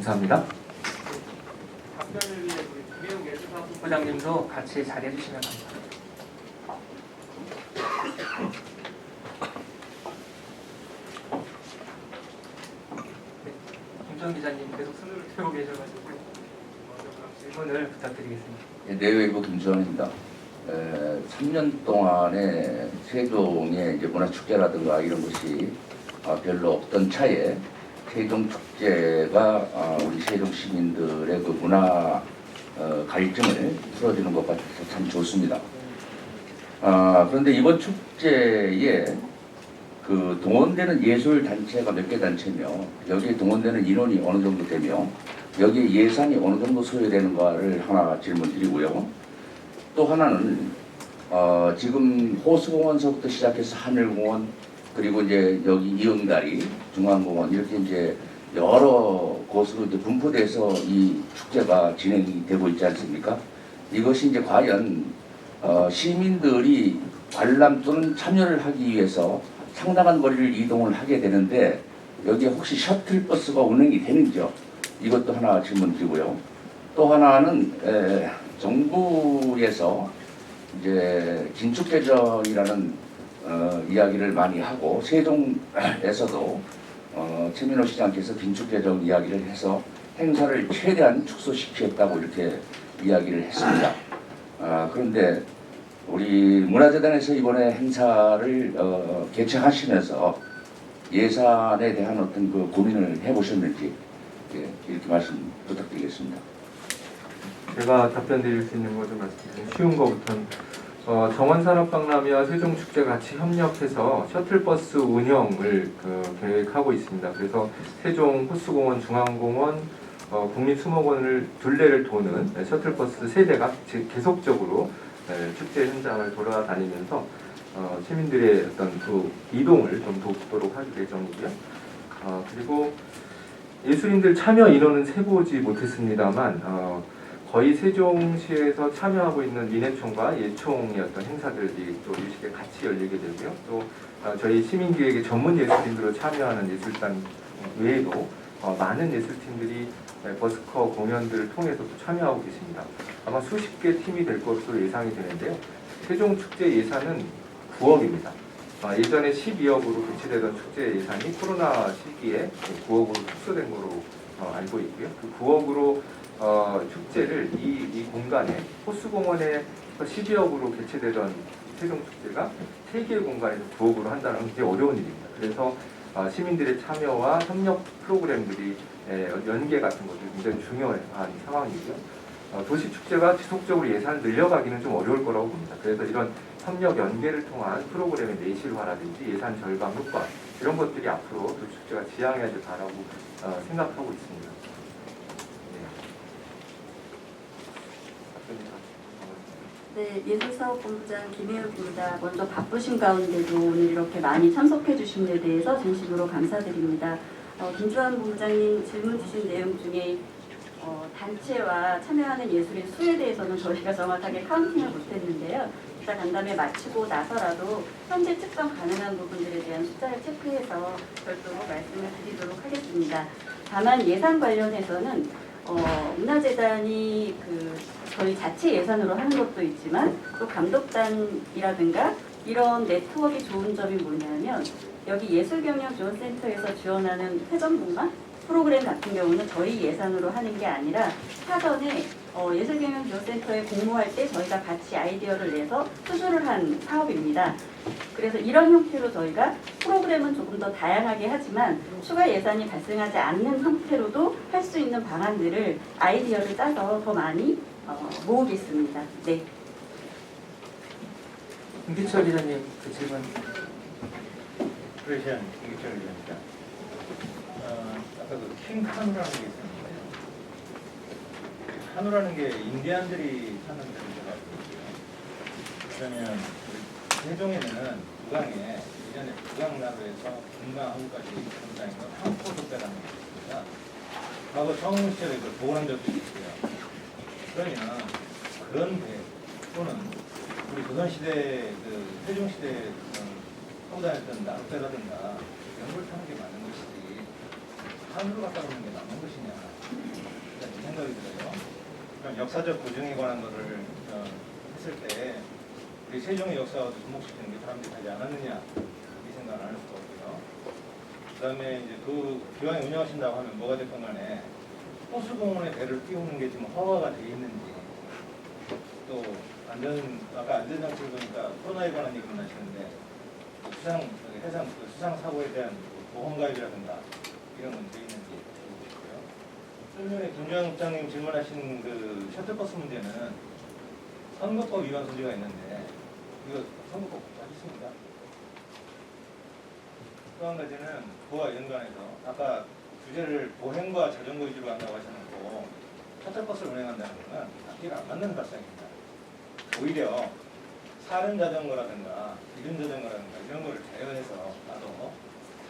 감사합니다. 답변을 위해 우리 김혜웅 예술사업 부장님도 같이 자리해 주시면 감사합니다. 네, 김정 기자님 계속 손을 들고 계셔가지고 먼저 그럼 질문을 부탁드리겠습니다. 예, 내외부 김수환입니다. 에, 3년 동안에 세종의 이제 문화축제라든가 이런 것이 아, 별로 없던 차에 세종 축제 가 아, 우리 세종 시민들의 그 문화 어, 갈증을 풀어주는 것 같아서 참 좋습니다. 아, 그런데 이번 축제에 그 동원되는 예술 단체가 몇 개 단체며 여기에 동원되는 인원이 어느 정도 되며 여기에 예산이 어느 정도 소요되는가를 하나 질문드리고요. 또 하나는 어, 지금 호수공원서부터 시작해서 하늘공원 그리고 이제 여기 이응다리 중앙공원 이렇게 이제 여러 곳으로 이제 분포돼서 이 축제가 진행이 되고 있지 않습니까? 이것이 이제 과연 어, 시민들이 관람 또는 참여를 하기 위해서 상당한 거리를 이동을 하게 되는데 여기에 혹시 셔틀버스가 운행이 되는지요? 이것도 하나 질문 드리고요. 또 하나는 에, 정부에서 이제 긴축재정이라는 어, 이야기를 많이 하고 세종에서도 어, 최민호 시장께서 긴축재정 이야기를 해서 행사를 최대한 축소시키겠다고 이렇게 이야기를 했습니다. 아, 그런데 우리 문화재단에서 이번에 행사를 어, 개최하시면서 예산에 대한 어떤 그 고민을 해보셨는지 예, 이렇게 말씀 부탁드리겠습니다. 제가 답변 드릴 수 있는 거 좀 말씀드리면 쉬운 거부터 어, 정원산업박람회와 세종축제 같이 협력해서 셔틀버스 운영을 그, 계획하고 있습니다. 그래서 세종 호수공원, 중앙공원, 어, 국립수목원을 둘레를 도는 네, 셔틀버스 세 대가 지- 계속적으로 네, 축제 현장을 돌아다니면서 어, 시민들의 어떤 그 이동을 좀 돕도록 할 예정이고요. 어, 그리고 예술인들 참여 인원은 세보지 못했습니다만 어, 거의 세종시에서 참여하고 있는 민해총과 어떤 행사들이 또 유식에 같이 열리게 되고요. 또 어, 저희 시민기획의 전문 예술인들로 참여하는 예술단 외에도 어, 많은 예술팀들이 네, 버스커 공연들을 통해서 또 참여하고 계십니다. 아마 수십 개 팀이 될 것으로 예상이 되는데요. 세종축제 예산은 9억입니다. 아, 예전에 12억으로 배치되던 축제 예산이 코로나 시기에 9억으로 축소된 거로 어, 알고 있고요. 그 9억으로 어, 축제를 이, 이 공간에 호수공원에 12억으로 개최되던 세종 축제가 3개의 공간에서 9억으로 한다는 건 굉장히 어려운 일입니다. 그래서 어, 시민들의 참여와 협력 프로그램들이 에, 연계 같은 것들이 굉장히 중요한 상황이고요. 어, 도시축제가 지속적으로 예산을 늘려가기는 좀 어려울 거라고 봅니다. 그래서 이런 협력 연계를 통한 프로그램의 내실화라든지 예산 절감 효과 이런 것들이 앞으로 도시축제가 지향해야 될 바라고 어, 생각하고 있습니다. 네. 네, 예술사업본부장 김혜욱입니다. 먼저 바쁘신 가운데도 오늘 이렇게 많이 참석해 주신 데 대해서 진심으로 감사드립니다. 어, 김주환 본부장님 질문 주신 내용 중에 어, 단체와 참여하는 예술인 수에 대해서는 저희가 정확하게 카운팅을 못했는데요. 기자 간담회 마치고 나서라도 현재 측정 가능한 부분들에 대한 숫자를 체크해서 별도로 말씀을 드리도록 하겠습니다. 다만 예산 관련해서는 어, 문화재단이 그 저희 자체 예산으로 하는 것도 있지만 또 감독단이라든가 이런 네트워크가 좋은 점이 뭐냐면 여기 예술경영지원센터에서 지원하는 회전문화 프로그램 같은 경우는 저희 예산으로 하는 게 아니라 사전에 어, 예술경영지원센터에 공모할 때 저희가 같이 아이디어를 내서 수주를 한 사업입니다. 그래서 이런 형태로 저희가 프로그램은 조금 더 다양하게 하지만 추가 예산이 발생하지 않는 형태로도 할 수 있는 방안들을 아이디어를 짜서 더 많이 어, 모으겠습니다. 네. 김기철 기자님 그 질문 프레시안 이기철 위원입니다. 어, 아까 그 킹카누라는 게 있었는데요. 카누라는 게 인디안들이 사는 데가 있고요. 그러면 우리 세종에는 북강에 예전에 북강나루에서 금강항까지 전장인 건 항포도배라는 게 있습니다. 과거 청무 시절에 그 보관한 적도 있고요. 그러면 그런 배 또는 우리 조선시대 그 세종시대 타고 다녔던 나룻배라든가 연걸 타는 게 맞는 것이지 하늘로 갔다 오는 게 맞는 것이냐? 역사적 고증에 관한 것을 어, 했을 때 우리 세종의 역사와 접목시키는 게 사람들이 하지 않았느냐? 이 생각을 안 할 수가 없고요. 그 다음에 이제 그 기왕에 운영하신다고 하면 뭐가 됐건 간에 호수공원에 배를 띄우는 게 지금 허가가 돼 있는지 또 안전 아까 안전장치 보니까 코로나에 관한 얘기만 하시는데 수상 해상 그 수상 사고에 대한 보험가입이라든가 이런 건 돼 있는지. 좀 전에 김주환 국장님 질문하신 그 셔틀버스 문제는 선거법 위반 소지가 있는데 이거 선거법 맞습니다. 또 한 가지는 그와 연관해서 아까 주제를 보행과 자전거 위주로 한다고 하셔놓고 셔틀버스를 운행한다는 것은 앞뒤가 안 맞는 발상입니다. 오히려 사른 자전거라든가 이른 자전거라든가 이런 거를 제어해서 나도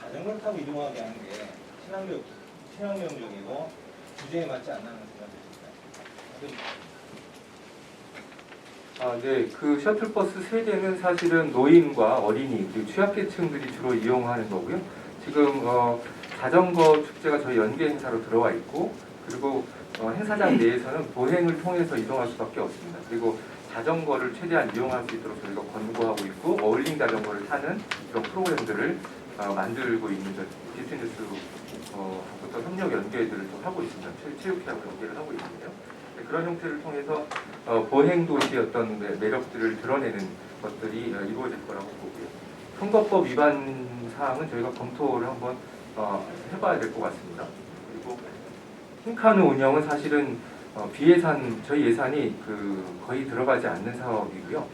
자전거를 타고 이동하게 하는 게 친환경, 친환경적이고 주제에 맞지 않는 생각입니다. 아, 네. 그 셔틀버스 세대는 사실은 노인과 어린이 그리고 취약계층들이 주로 이용하는 거고요. 지금 어, 자전거 축제가 저희 연계 행사로 들어와 있고 그리고 어, 행사장 내에서는 보행을 통해서 이동할 수밖에 없습니다. 그리고 자전거를 최대한 이용할 수 있도록 저희가 권고하고 있고 어울링 자전거를 타는 그런 프로그램들을 어, 만들고 있는 저 비즈니스 어, 부터 협력 연계들을 좀 하고 있습니다. 체- 체육회하고 연계를 하고 있는데요. 네, 그런 형태를 통해서 어, 보행 도시의 어떤 매- 매력들을 드러내는 것들이 어, 이루어질 거라고 보고요. 선거법 위반 사항은 저희가 검토를 한번 어, 해봐야 될 것 같습니다. 그리고 흰카누 운영은 사실은 어, 비예산 저희 예산이 그 거의 들어가지 않는 사업이고요.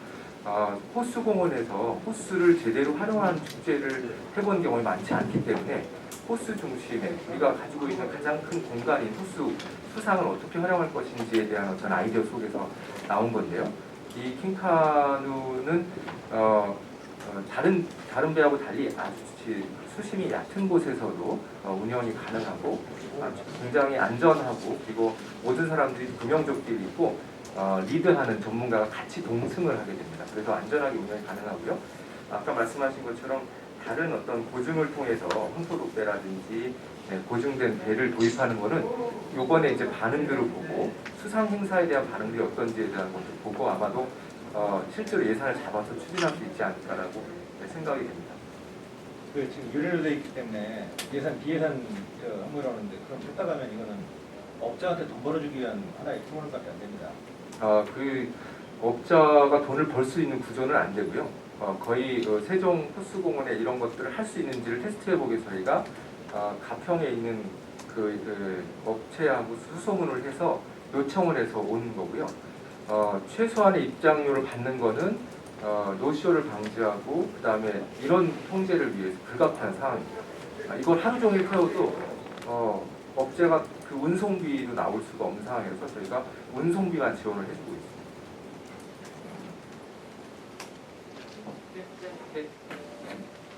어, 호수 공원에서 호수를 제대로 활용한 축제를 해본 경험이 많지 않기 때문에 호수 중심에 우리가 가지고 있는 가장 큰 공간인 호수 수상을 어떻게 활용할 것인지에 대한 어떤 아이디어 속에서 나온 건데요. 이 킹카누는 어, 어, 다른 다른 배하고 달리 아주 지- 수심이 얕은 곳에서도 어, 운영이 가능하고 아, 굉장히 안전하고 그리고 모든 사람들이 구명조끼를 입고 어, 리드하는 전문가가 같이 동승을 하게 됩니다. 그래서 안전하게 운영이 가능하고요. 아까 말씀하신 것처럼 다른 어떤 고증을 통해서 황소독배라든지 네, 고증된 배를 도입하는 거는 요번에 이제 반응들을 보고 수상 행사에 대한 반응들이 어떤지에 대한 것을 보고 아마도 어, 실제로 예산을 잡아서 추진할 수 있지 않을까라고 네, 생각이 됩니다. 그 지금 유례로 돼 있기 때문에 예산 비예산 저 항목이라는데 그럼 했다 가면 이거는 업자한테 돈 벌어주기 위한 하나의 투혼밖에 안 됩니다. 아, 그 업자가 돈을 벌 수 있는 구조는 안 되고요. 어, 거의 어, 세종 호수공원에 이런 것들을 할 수 있는지를 테스트해 보기 저희가 어, 가평에 있는 그, 그 업체하고 수소문을 해서 요청을 해서 오는 거고요. 어, 최소한의 입장료를 받는 거는 어, 노쇼를 방지하고 그 다음에 이런 통제를 위해서 불가피한 상황입니다. 아, 이걸 하루 종일 태워도 어, 업체가 그 운송비도 나올 수가 없는 상황이라서 저희가 운송비만 지원을 해주고 있습니다.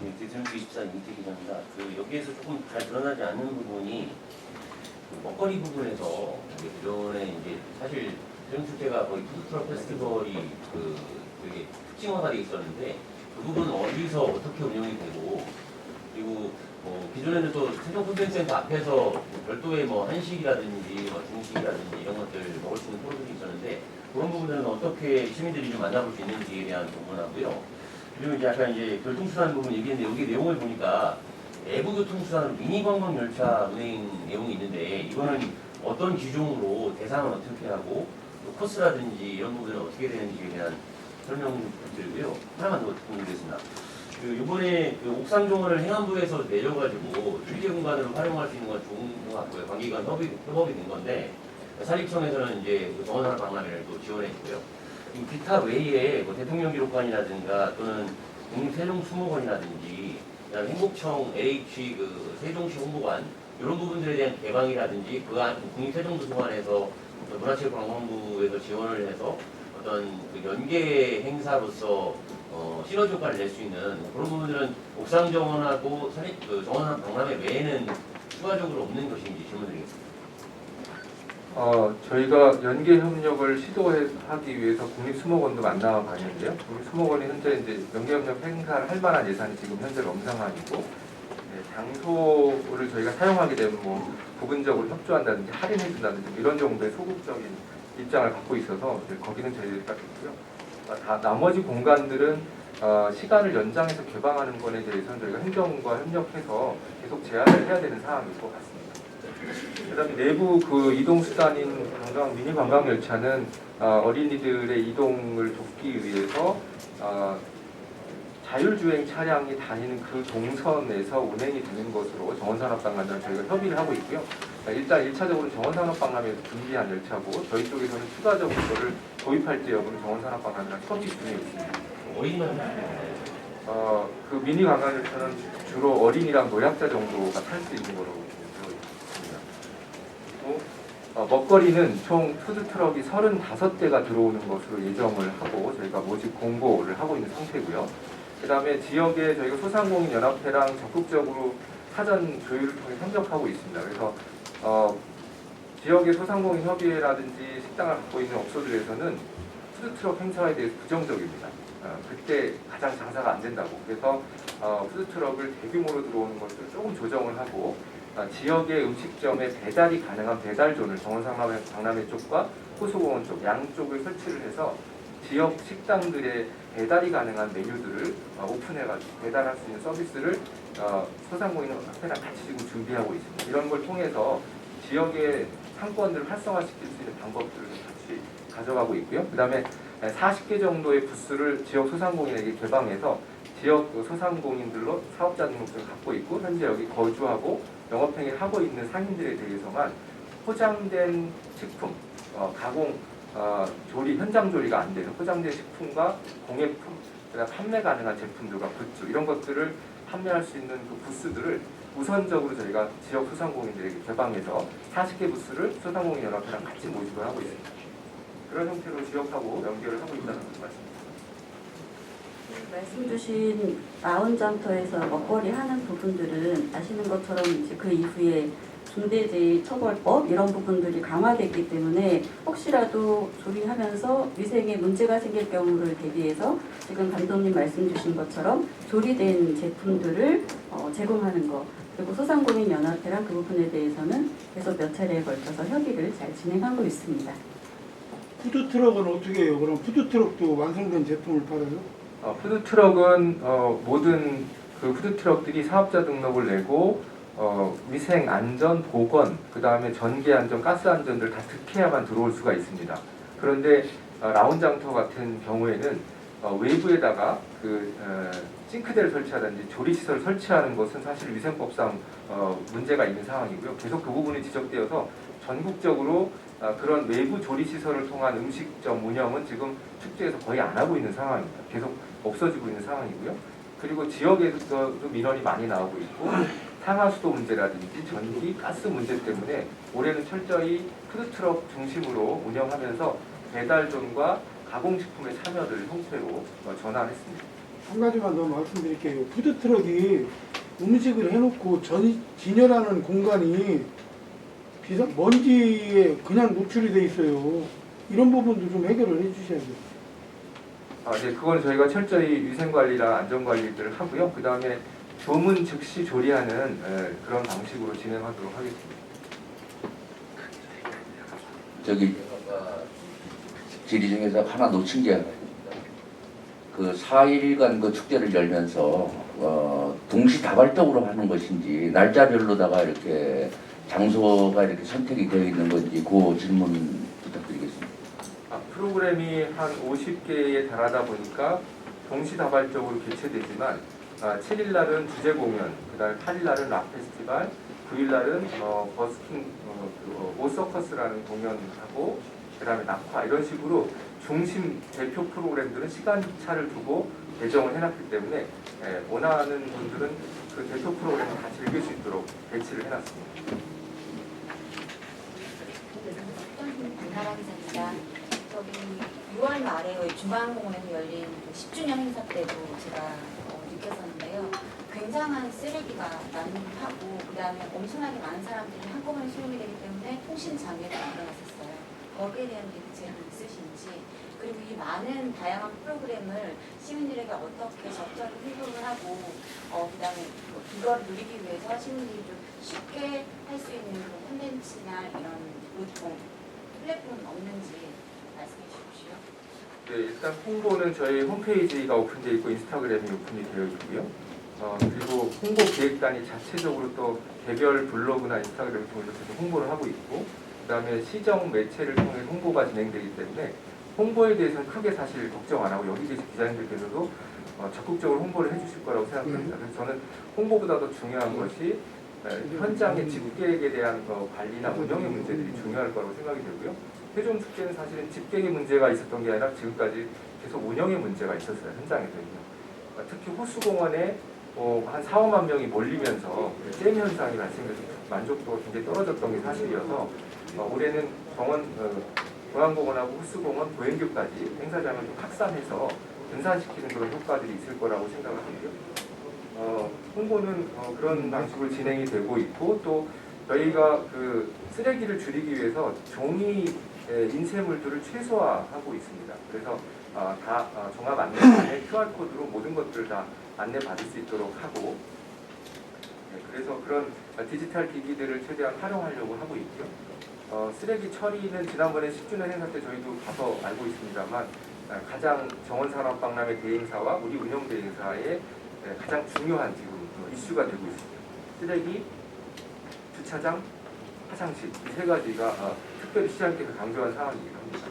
네, 대전주 24 이태 기자입니다. 그 여기에서 조금 잘 드러나지 않는 부분이 그 먹거리 부분에서 이제 이제 사실 대전 축제가 거의 푸드트럭 페스티벌이 그 되게 특징화가 돼 있었는데 그 부분은 어디서 어떻게 운영이 되고 그리고 뭐 기존에는 또 세종 콘텐센터 앞에서 뭐 별도의 뭐 한식이라든지 뭐 중식이라든지 이런 것들 먹을 수 있는 프로들이 있었는데 그런 부분들은 어떻게 시민들이 좀 만나볼 수 있는지에 대한 부분하고요. 그리고 이제 약간 이제 교통수단 부분 얘기했는데 여기 내용을 보니까 내부 교통수단으로 미니 관광 열차 운행 내용이 있는데 이거는 어떤 기종으로 대상은 어떻게 하고 또 코스라든지 이런 부분은 어떻게 되는지에 대한 설명 좀 부탁드리고요. 하나만 더 드리겠습니다. 그 이번에 그 옥상 정원을 행안부에서 내려가지고 휴게 공간으로 활용할 수 있는 건 좋은 것 같고요. 관계기관 협의, 협업이 된 건데 사립청에서는 이제 그 정원 하나 박람회를 또 지원해주고요. 이 기타 외에 뭐 대통령 기록관이라든가 또는 국립세종수목원이라든지 행복청 LH 그 세종시 홍보관 이런 부분들에 대한 개방이라든지 그안 국립세종도서관에서 문화체육관광부에서 지원을 해서 어떤 그 연계 행사로서 어, 시너지 효과를 낼 수 있는 그런 부분들은 옥상 정원하고 사립 그 정원 박람회 외에는 추가적으로 없는 것인지 질문드리겠습니다. 어, 저희가 연계 협력을 시도하기 위해서 국립수목원도 만나 봤는데요. 국립수목원이 현재 이제 연계 협력 행사를 할 만한 예산이 지금 현재 엄상한이고 네, 장소를 저희가 사용하게 되면 뭐 부분적으로 협조한다든지 할인해준다든지 뭐 이런 정도의 소극적인 입장을 갖고 있어서 거기는 저희들이 따겠고요. 아, 다 나머지 공간들은 어, 시간을 연장해서 개방하는 것에 대해서는 저희가 행정과 협력해서 계속 제한을 해야 되는 상황일 것 같습니다. 그다음에 내부 그 이동 수단인 관광 미니 관광 열차는 어, 어린이들의 이동을 돕기 위해서 어, 자율주행 차량이 다니는 그 동선에서 운행이 되는 것으로 정원산업박람회랑 저희가 협의를 하고 있고요. 자, 일단 1차적으로 정원산업박람회에서 준비한 열차고 저희 쪽에서는 추가적으로 그거를 도입할지 여부는 정원산업박람회랑 협의 중에 있습니다. 어, 그 미니 관광 열차는 주로 어린이랑 노약자 정도가 탈 수 있는 거로 되어 있습니다. 그리고 어, 먹거리는 총 푸드트럭이 35대가 들어오는 것으로 예정을 하고 저희가 모집 공고를 하고 있는 상태고요. 그 다음에 지역에 저희가 소상공인 연합회랑 적극적으로 사전 조율을 통해 협력하고 있습니다. 그래서 어, 지역의 소상공인 협의회라든지 식당을 갖고 있는 업소들에서는 푸드트럭 행사에 대해서 부정적입니다. 어, 그때 가장 장사가 안 된다고. 그래서 어, 푸드트럭을 대규모로 들어오는 것을 조금 조정을 하고 어, 지역의 음식점에 배달이 가능한 배달존을 정원상남회 박람회 쪽과 호수공원 쪽 양쪽을 설치를 해서 지역 식당들의 배달이 가능한 메뉴들을 어, 오픈해가지고 배달할 수 있는 서비스를 어, 소상공인 협회랑 같이 지금 준비하고 있습니다. 이런 걸 통해서 지역의 상권들을 활성화시킬 수 있는 방법들을 같이 가져가고 있고요. 그 다음에 40개 정도의 부스를 지역 소상공인에게 개방해서 지역 그 소상공인들로 사업자 등록증을 갖고 있고 현재 여기 거주하고 영업행위를 하고 있는 상인들에 대해서만 포장된 식품, 어, 가공, 어, 조리, 현장 조리가 안 되는 포장된 식품과 공예품, 그다음 판매 가능한 제품들과 굿즈 이런 것들을 판매할 수 있는 그 부스들을 우선적으로 저희가 지역 소상공인들에게 개방해서 40개 부스를 소상공인 연합회랑 같이 모집을 하고 있습니다. 그런 형태로 지역하고 연결을 하고 있다는 말씀입니다. 말씀 주신 라운장터에서 먹거리 하는 부분들은 아시는 것처럼 이제 그 이후에 중대재해 처벌법 이런 부분들이 강화됐기 때문에 혹시라도 조리하면서 위생에 문제가 생길 경우를 대비해서 지금 감독님 말씀 주신 것처럼 조리된 제품들을 어, 제공하는 것 그리고 소상공인 연합회랑 그 부분에 대해서는 계속 몇 차례에 걸쳐서 협의를 잘 진행하고 있습니다. 푸드트럭은 어떻게 해요? 그럼 푸드트럭도 완성된 제품을 팔아요? 어, 푸드트럭은 어, 모든 그 푸드트럭들이 사업자 등록을 내고 어, 위생 안전, 보건, 그 다음에 전기 안전, 가스 안전을 다 득해야만 들어올 수가 있습니다. 그런데 어, 라운장터 같은 경우에는 어, 외부에다가 그 어, 싱크대를 설치하든지 조리시설 설치하는 것은 사실 위생법상 어, 문제가 있는 상황이고요. 계속 그 부분이 지적되어서 전국적으로 아, 그런 외부 조리 시설을 통한 음식점 운영은 지금 축제에서 거의 안 하고 있는 상황입니다. 계속 없어지고 있는 상황이고요. 그리고 지역에서도 민원이 많이 나오고 있고 상하수도 문제라든지 전기, 가스 문제 때문에 올해는 철저히 푸드트럭 중심으로 운영하면서 배달존과 가공식품의 참여를 형태로 어, 전환했습니다. 한 가지만 더 말씀드릴게요. 푸드트럭이 음식을 해놓고 전, 진열하는 공간이 비상 먼지에 그냥 노출이 돼 있어요. 이런 부분도 좀 해결을 해주셔야 돼요. 아, 네, 그건 저희가 철저히 위생관리랑 안전관리들을 하고요. 그 다음에 조문 즉시 조리하는 에, 그런 방식으로 진행하도록 하겠습니다. 저기 질의 중에서 하나 놓친 게 그 4일간 그 축제를 열면서 어, 동시다발적으로 하는 것인지 날짜별로다가 이렇게 장소가 이렇게 선택이 되어 있는 건지 그 질문 부탁드리겠습니다. 아, 프로그램이 한 50개에 달하다 보니까 동시다발적으로 개최되지만 아, 7일 날은 주제 공연, 그다음 8일 날은 락 페스티벌, 9일 날은 어, 버스킹 어, 그, 어, 오서커스라는 공연하고 그다음에 낙화 이런 식으로 중심 대표 프로그램들은 시간차를 두고 배정을 해놨기 때문에 예, 원하는 분들은 그 대표 프로그램을 다 즐길 수 있도록 배치를 해놨습니다. 저기 6월 말에 중앙공원에서 열린 그 10주년 행사 때도 제가 어, 느꼈었는데요. 굉장한 쓰레기가 난무하고 그다음에 엄청나게 많은 사람들이 한꺼번에 수용이 되기 때문에 통신 장애가 일어났었어요. 거기에 대한 대책은 있으신지 그리고 이 많은 다양한 프로그램을 시민들에게 어떻게 적절히 회복을 하고 어, 그다음에 뭐 이걸 누리기 위해서 시민들이 좀 쉽게 할 수 있는 그런 콘텐츠나 이런 루통 플랫폼은 없는지 말씀해 주십시오. 네, 일단 홍보는 저희 홈페이지가 오픈되어 있고 인스타그램이 오픈이 되어 있고요. 어, 그리고 홍보 기획단이 자체적으로 또 개별 블로그나 인스타그램을 통해서 계속 홍보를 하고 있고 그 다음에 시정 매체를 통해 홍보가 진행되기 때문에 홍보에 대해서는 크게 사실 걱정 안 하고 여기 계신 기자님들께서도 어, 적극적으로 홍보를 해주실 거라고 생각합니다. 그래서 저는 홍보보다 더 중요한 것이 에, 현장의 집객에 대한 어, 관리나 운영의 문제들이 중요할 거라고 생각이 들고요. 세종 축제는 사실은 집객의 문제가 있었던 게 아니라 지금까지 계속 운영의 문제가 있었어요 현장에서는요. 어, 특히 호수공원에 어, 한 4, 5만 명이 몰리면서 그잼 현상이 발생해서 만족도가 굉장히 떨어졌던 게 사실이어서 어, 올해는 정원 어, 중앙공원하고 호수공원, 도행교까지 행사장을 좀 확산해서 분산시키는 그런 효과들이 있을 거라고 생각을 하고요. 어, 홍보는 어, 그런 방식으로 진행이 되고 있고 또 저희가 그 쓰레기를 줄이기 위해서 종이 에, 인쇄물들을 최소화하고 있습니다. 그래서 어, 다 어, 종합 안내판에 QR 코드로 모든 것들을 다 안내 받을 수 있도록 하고 네, 그래서 그런 어, 디지털 기기들을 최대한 활용하려고 하고 있고요. 어, 쓰레기 처리는 지난번에 10주년 행사 때 저희도 가서 알고 있습니다만 어, 가장 정원산업박람회 대행사와 우리 운영 대행사의 네, 가장 중요한 지금 어, 이슈가 되고 있습니다. 쓰레기, 주차장, 화장실 이 세 가지가 어, 특별히 시장께서 강조한 사항이기도 합니다.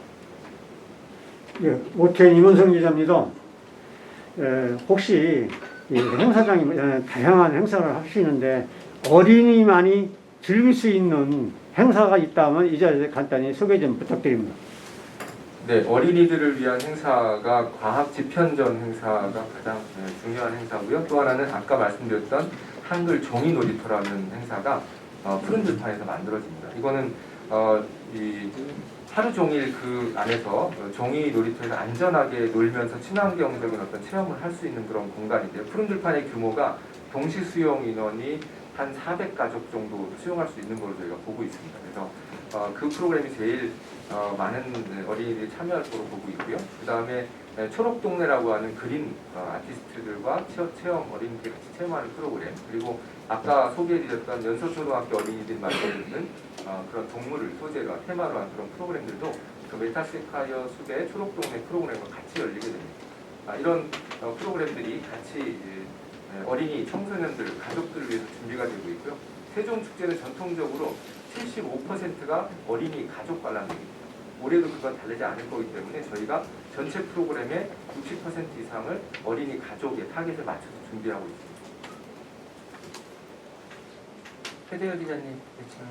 예, 오태인 이문성 기자입니다. 에, 혹시 이 행사장이 에, 다양한 행사를 하시는데 어린이만이 즐길 수 있는 행사가 있다면 이 자리에 간단히 소개 좀 부탁드립니다. 네, 어린이들을 위한 행사가 과학 지편전 행사가 가장 네, 중요한 행사고요. 또 하나는 아까 말씀드렸던 한글 종이 놀이터라는 행사가 어, 푸른 들판에서 만들어집니다. 이거는 어, 이 하루 종일 그 안에서 어, 종이 놀이터에서 안전하게 놀면서 친환경적인 어떤 체험을 할 수 있는 그런 공간인데요. 푸른 들판의 규모가 동시 수용 인원이 한 400가족 정도 수용할 수 있는 걸로 저희가 보고 있습니다. 그래서 어, 그 프로그램이 제일 어, 많은 어린이들이 참여할 거로 보고 있고요. 그 다음에 초록 동네라고 하는 그린 어, 아티스트들과 체험, 어린이들이 같이 체험하는 프로그램 그리고 아까 소개해드렸던 연서초등학교 어린이들이 만드는 어, 그런 동물을 소재로 한 테마로 한 그런 프로그램들도 그 메타세카이어 숲의 초록 동네 프로그램과 같이 열리게 됩니다. 아, 이런 어, 프로그램들이 같이 예, 어린이 청소년들 가족들을 위해서 준비가 되고 있고요. 세종 축제는 전통적으로 75%가 어린이 가족 관람입니다. 올해도 그건 다르지 않을 거기 때문에 저희가 전체 프로그램의 60% 이상을 어린이 가족의 타겟에 맞춰서 준비하고 있습니다. 최대열 기자님,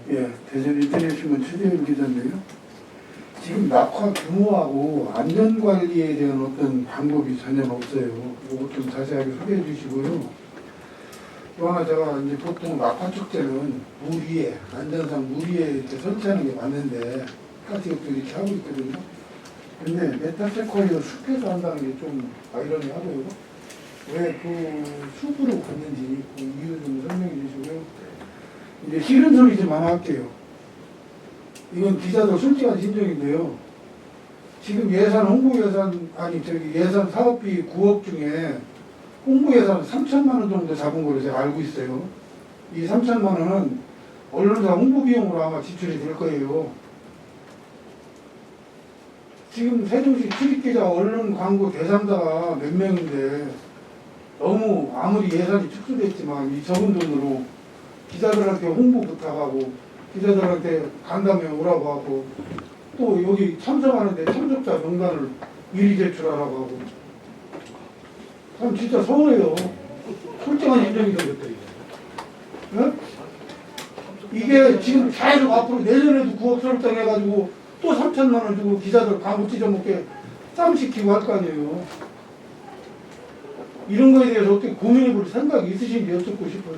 네, 예, 대전 인터넷신문 최재현 기자인데요. 지금 낙화 규모하고 안전 관리에 대한 어떤 방법이 전혀 없어요. 이거 좀 자세하게 소개해 주시고요. 또 하나 제가 이제 보통 낙화 축제는 물 위에 안전상 물 위에 이렇게 설치하는 게 맞는데 같은 것도 이렇게 하고 있거든요. 근데 메타세코이어 숲에서 한다는 게 좀 아이러니하고요. 왜 그 숲으로 갔는지 그 이유 좀 설명해 주시고요. 이제 싫은 소리 좀 하나 할게요. 이건 기자들 솔직한 진정인데요. 지금 예산 홍보 예산 아니 저기 예산 사업비 9억 중에 홍보 예산 3천만 원 정도 잡은 걸로 제가 알고 있어요. 이 3천만 원은 언론사 홍보 비용으로 아마 지출이 될 거예요. 지금 세종시 출입기자 언론 광고 대상자가 몇 명인데 너무 아무리 예산이 축소됐지만 이 적은 돈으로 기자들한테 홍보 부탁하고 기자들한테 간담회 오라고 하고 또 여기 참석하는데 참석자 명단을 미리 제출하라고 하고 참 진짜 서운해요. 솔직한 되겠다 이거. 예? 이게 지금 계속 앞으로 내년에도 9억 설정 해가지고 또 3천만 원 주고 기자들 광고 찢어먹게 쌈시키고 할 거 아니에요. 이런 거에 대해서 어떻게 고민해 볼 생각이 있으신지 여쭙고 싶어요.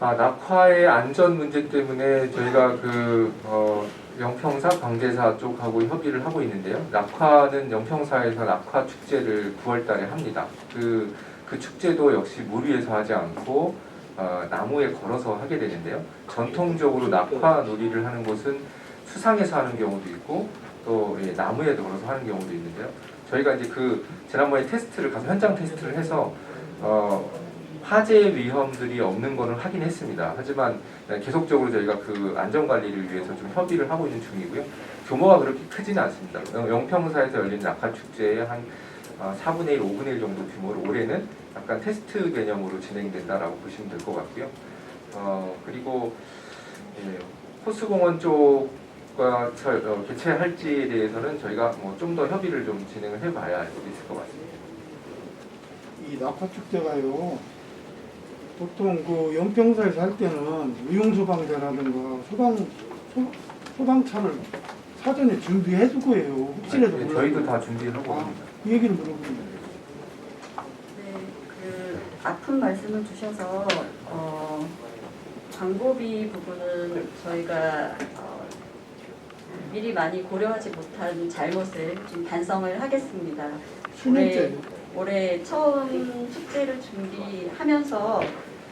아, 낙화의 안전 문제 때문에 저희가 그 어, 영평사, 광대사 쪽하고 협의를 하고 있는데요. 낙화는 영평사에서 낙화 축제를 9월 달에 합니다. 그, 그 축제도 역시 물 위에서 하지 않고 어, 나무에 걸어서 하게 되는데요. 전통적으로 낙화 놀이를 하는 곳은 수상에서 하는 경우도 있고 또 예, 나무에 걸어서 하는 경우도 있는데요. 저희가 이제 그 지난번에 테스트를 가서 현장 테스트를 해서 어, 화재 위험들이 없는 거는 확인했습니다. 하지만 계속적으로 저희가 그 안전 관리를 위해서 좀 협의를 하고 있는 중이고요. 규모가 그렇게 크지는 않습니다. 영- 영평사에서 열린 낙하 축제의 한 어, 4분의 1, 5분의 1 정도 규모로 올해는 약간 테스트 개념으로 진행된다라고 보시면 될 것 같고요. 어, 그리고 예, 호수공원 쪽과 철- 어, 개최 할지에 대해서는 저희가 뭐 좀 더 협의를 좀 진행을 해봐야 있을 것 같습니다. 이 낙하 축제가요. 보통 그 연평사에서 할 때는 무용 소방대라든가 소방 소, 소방차를 사전에 준비해 두고 해요. 혹시라도 네, 몰라도. 저희도 다 준비하고 아. 합니다. 그 얘기를 물어보는 네, 그 아픈 말씀을 주셔서 어, 광고비 부분은 저희가 어, 미리 많이 고려하지 못한 잘못을 좀 반성을 하겠습니다. 수년째 올해 처음 축제를 준비하면서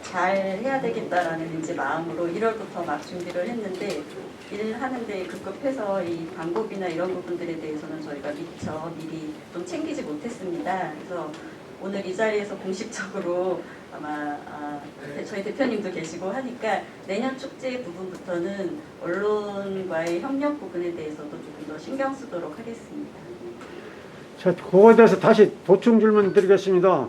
잘 해야 되겠다라는 이제 마음으로 1월부터 막 준비를 했는데 일 하는데 급급해서 이 광고비나 이런 부분들에 대해서는 저희가 미처 미리 좀 챙기지 못했습니다. 그래서 오늘 이 자리에서 공식적으로 아마 아, 저희 대표님도 계시고 하니까 내년 축제 부분부터는 언론과의 협력 부분에 대해서도 조금 더 신경 쓰도록 하겠습니다. 저 그거에 대해서 다시 보충 질문 드리겠습니다.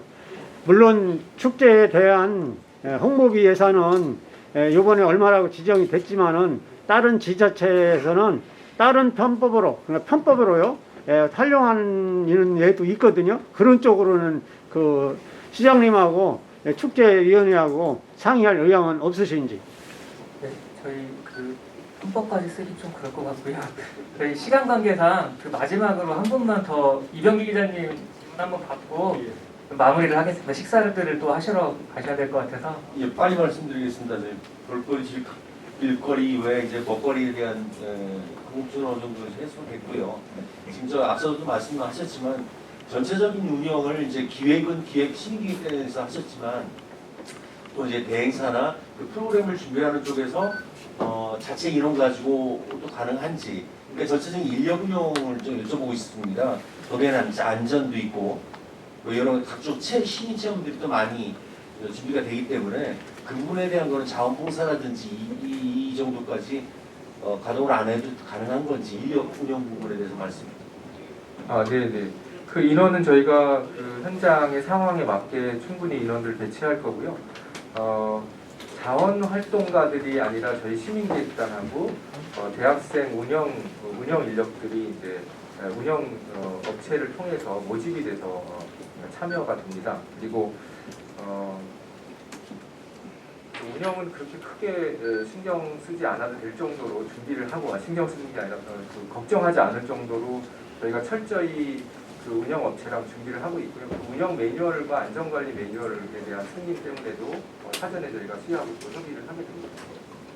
물론 축제에 대한 에, 홍보비 예산은 에, 이번에 얼마라고 지정이 됐지만은 다른 지자체에서는 다른 편법으로 그러니까 편법으로요 에, 활용하는 예도 있거든요. 그런 쪽으로는 그 시장님하고 에, 축제위원회하고 상의할 의향은 없으신지. 네, 저희 그 헌법까지 쓰기 좀 그럴 것 같고요. 저희 시간 관계상 그 마지막으로 한 분만 더 이병기 기자님 질문 한번 받고 마무리를 하겠습니다. 식사들을 또 하시러 가셔야 될 것 같아서. 예, 빨리 말씀드리겠습니다. 저희 볼거리, 질- 일거리 외에 이제 먹거리에 대한 궁금증은 어느 정도 해소됐고요. 지금 저 앞서도 말씀하셨지만 전체적인 운영을 이제 기획은 기획 심의기획단에서 하셨지만 또 이제 대행사나 그 프로그램을 준비하는 쪽에서 어, 자체 인원 가지고 또 가능한지 그러니까 전체적인 인력 운영을 좀 여쭤보고 있습니다. 거기에는 안전도 있고 뭐 여러 각종 체, 시민 체험들이 또 많이 준비가 되기 때문에 그 부분에 대한 거는 자원봉사라든지 이, 이, 이 정도까지 어, 가동을 안 해도 가능한 건지 인력 운영 부분에 대해서 말씀. 아, 네, 네. 그 인원은 저희가 그 현장의 상황에 맞게 충분히 인원을 배치할 거고요. 어, 자원 활동가들이 아니라 저희 시민계획단하고 어, 대학생 운영 어, 운영 인력들이 이제 에, 운영 어, 업체를 통해서 모집이 돼서 어, 참여가 됩니다. 그리고 어, 그 운영은 그렇게 크게 에, 신경 쓰지 않아도 될 정도로 준비를 하고 아, 신경 쓰는 게 아니라 어, 그 걱정하지 않을 정도로 저희가 철저히 그 운영 업체랑 준비를 하고 있고요. 그 운영 매뉴얼과 안전관리 매뉴얼에 대한 승인 때문에도 어, 사전에 저희가 수여하고 또 협의를 하게 됩니다.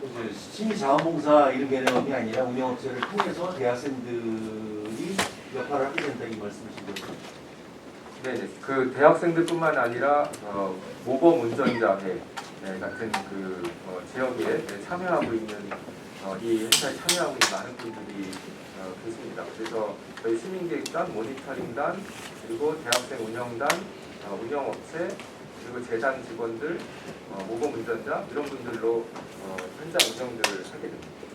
이제 시민 자원봉사 이런 개념이 아니라 운영업체를 통해서 대학생들이 역할을 하게 된다 이 말씀이신 거죠? 네네. 그 대학생들뿐만 아니라 어, 모범 운전자회 네, 같은 그 어, 지역에 네, 참여하고 있는 어, 이 행사에 참여하고 있는 많은 분들이 어, 계십니다. 그래서 저희 시민계획단, 모니터링단, 그리고 대학생 운영단, 어, 운영업체, 그리고 재단 직원들, 어, 모범 운전자 이런 분들로 어, 현장 운영들을 하게 됩니다.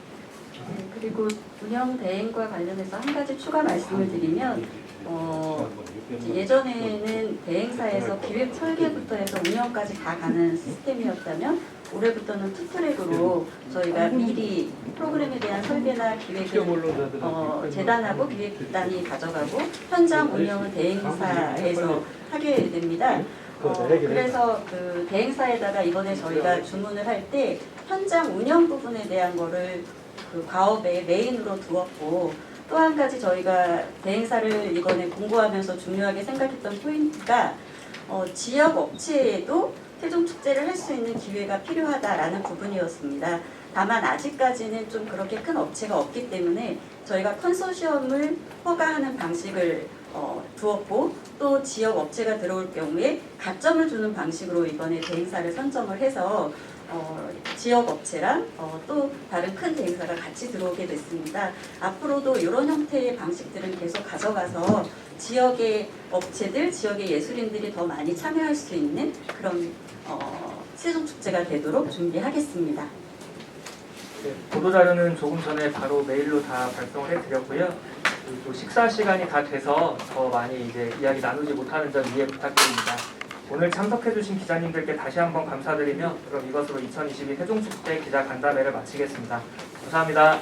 네, 그리고 운영 대행과 관련해서 한 가지 추가 말씀을 드리면 어, 예전에는 대행사에서 기획 설계부터 해서 운영까지 다 가는 시스템이었다면 올해부터는 투트랙으로 저희가 미리 프로그램에 대한 설계나 기획을 어, 재단하고 기획단이 가져가고 현장 운영은 대행사에서 하게 됩니다. 어, 그래서 그 대행사에다가 이번에 저희가 주문을 할 때 현장 운영 부분에 대한 거를 그 과업의 메인으로 두었고 또 한 가지 저희가 대행사를 이번에 공고하면서 중요하게 생각했던 포인트가 어, 지역 업체에도 태종 축제를 할 수 있는 기회가 필요하다라는 부분이었습니다. 다만 아직까지는 좀 그렇게 큰 업체가 없기 때문에 저희가 컨소시엄을 허가하는 방식을 어, 두었고 또 지역 업체가 들어올 경우에 가점을 주는 방식으로 이번에 대행사를 선정을 해서 어, 지역 업체랑 어, 또 다른 큰 대행사가 같이 들어오게 됐습니다. 앞으로도 이런 형태의 방식들은 계속 가져가서 지역의 업체들, 지역의 예술인들이 더 많이 참여할 수 있는 그런 어, 세종 축제가 되도록 준비하겠습니다. 네, 보도 자료는 조금 전에 바로 메일로 다 발송을 해드렸고요. 또 식사 시간이 다 돼서 더 많이 이제 이야기 나누지 못하는 점 이해 부탁드립니다. 오늘 참석해주신 기자님들께 다시 한번 감사드리며 그럼 이것으로 2022 세종축제 기자 간담회를 마치겠습니다. 감사합니다.